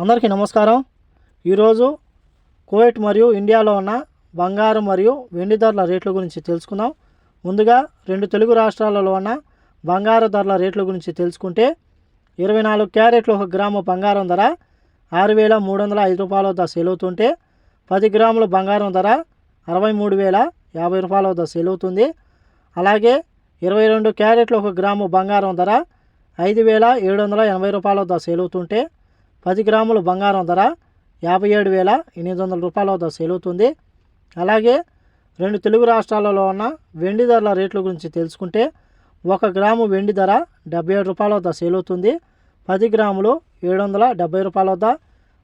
అందరికీ నమస్కారం. ఈరోజు కువైట్ మరియు ఇండియాలో ఉన్న బంగారం మరియు వెండి ధరల రేట్ల గురించి తెలుసుకుందాం. ముందుగా రెండు తెలుగు రాష్ట్రాలలో ఉన్న బంగారు ధరల రేట్ల గురించి తెలుసుకుంటే ఇరవై నాలుగు క్యారెట్లు ఒక గ్రాము బంగారం ధర ఆరు వేల మూడు వందల ఐదు రూపాయల వద్ద సేల్ అవుతుంటే పది గ్రాముల బంగారం ధర అరవై మూడు వేల యాభై రూపాయల వద్ద సేల్ అవుతుంది. అలాగే ఇరవై రెండు క్యారెట్లు ఒక గ్రాము బంగారం ధర ఐదు వేల ఏడు వందల ఎనభై రూపాయల వద్ద సేల్ అవుతుంటే పది గ్రాముల బంగారం ధర యాభై ఏడు వేల ఎనిమిది వందల రూపాయల వద్ద సేల్ అవుతుంది అలాగే రెండు తెలుగు రాష్ట్రాలలో ఉన్న వెండి ధరల రేట్ల గురించి తెలుసుకుంటే ఒక గ్రాము వెండి ధర డెబ్బై ఏడు రూపాయల వద్ద సేల్ అవుతుంది పది గ్రాములు ఏడు వందల డెబ్బై రూపాయల వద్ద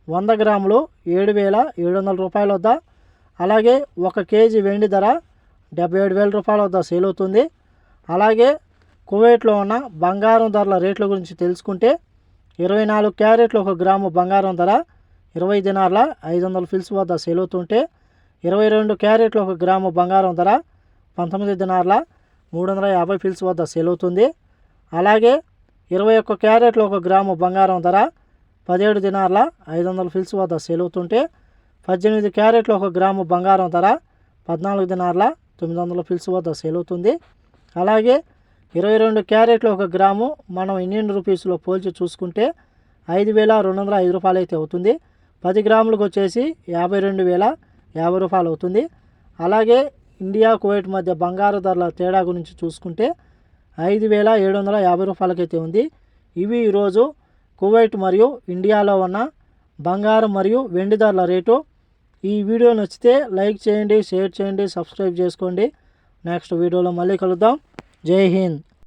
వంద గ్రాములు ఏడు వేల ఏడు వందల రూపాయల వద్ద అలాగే ఒక కేజీ వెండి ధర డెబ్బై ఏడు వేల రూపాయల వద్ద సేల్ అవుతుంది అలాగే కువైట్లో ఉన్న బంగారం ధరల రేట్ల గురించి తెలుసుకుంటే ఇరవై నాలుగు క్యారెట్లు ఒక గ్రాము బంగారం ధర ఇరవై దినార్ల ఐదు వందల ఫిల్స్ వద్ద సేల్ అవుతుంటే ఇరవై రెండు క్యారెట్లు ఒక గ్రాము బంగారం ధర పంతొమ్మిది దినార్ల మూడు వందల యాభై ఫిల్స్ వద్ద సేల్ అవుతుంది అలాగే ఇరవై ఒక్క క్యారెట్లు ఒక గ్రాము బంగారం ధర పదిహేడు దినార్ల ఐదు వందల ఫిల్స్ వద్ద సేల్ అవుతుంటే పద్దెనిమిది క్యారెట్లు ఒక గ్రాము బంగారం ధర పద్నాలుగు దినార్ల తొమ్మిది వందల ఫిల్స్ వద్ద సేల్ అవుతుంది అలాగే ఇరవై రెండు క్యారెట్లు ఒక గ్రాము మనం ఇండియన్ రూపీస్లో పోల్చి చూసుకుంటే ఐదు వేల రెండు వందల ఐదు రూపాయలు అయితే అవుతుంది. పది గ్రాములకు వచ్చేసి యాభై రెండు వేల యాభై రూపాయలు అవుతుంది. అలాగే ఇండియా కువైట్ మధ్య బంగారు ధరల తేడా గురించి చూసుకుంటే ఐదు వేల ఏడు వందల యాభై రూపాయలకైతే ఉంది. ఇవి ఈరోజు కువైట్ మరియు ఇండియాలో ఉన్న బంగారం మరియు వెండి ధరల రేటు. ఈ వీడియో నచ్చితే లైక్ చేయండి షేర్ చేయండి సబ్స్క్రైబ్ చేసుకోండి. నెక్స్ట్ వీడియోలో మళ్ళీ కలుద్దాం. जय हिंद।